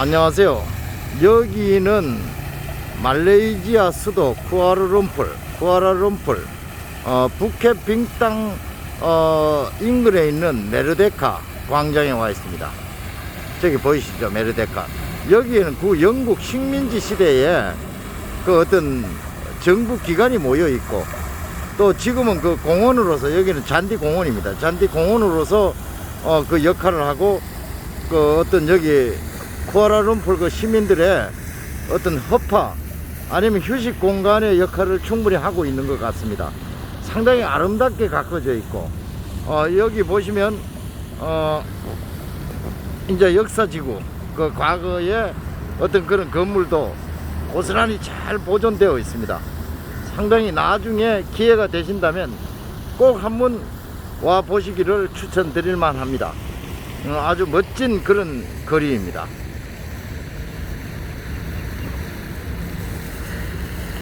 안녕하세요. 여기는 말레이시아 수도 쿠알라룸푸르, 쿠알라룸푸르, 어, 부켓 빙땅 어, 인근에 있는 메르데카 광장에 와 있습니다. 저기 보이시죠, 메르데카. 여기에는 그 영국 식민지 시대에 그 어떤 정부 기관이 모여 있고 또 지금은 그 공원으로서 여기는 잔디 공원입니다. 잔디 공원으로서 어, 그 역할을 하고 그 어떤 여기 쿠알라룸푸르 그 시민들의 어떤 허파 아니면 휴식 공간의 역할을 충분히 하고 있는 것 같습니다. 상당히 아름답게 가꿔져 있고 어, 여기 보시면 어, 이제 역사지구 그 과거의 어떤 그런 건물도 고스란히 잘 보존되어 있습니다. 상당히 나중에 기회가 되신다면 꼭 한번 와 보시기를 추천드릴 만합니다. 어, 아주 멋진 그런 거리입니다.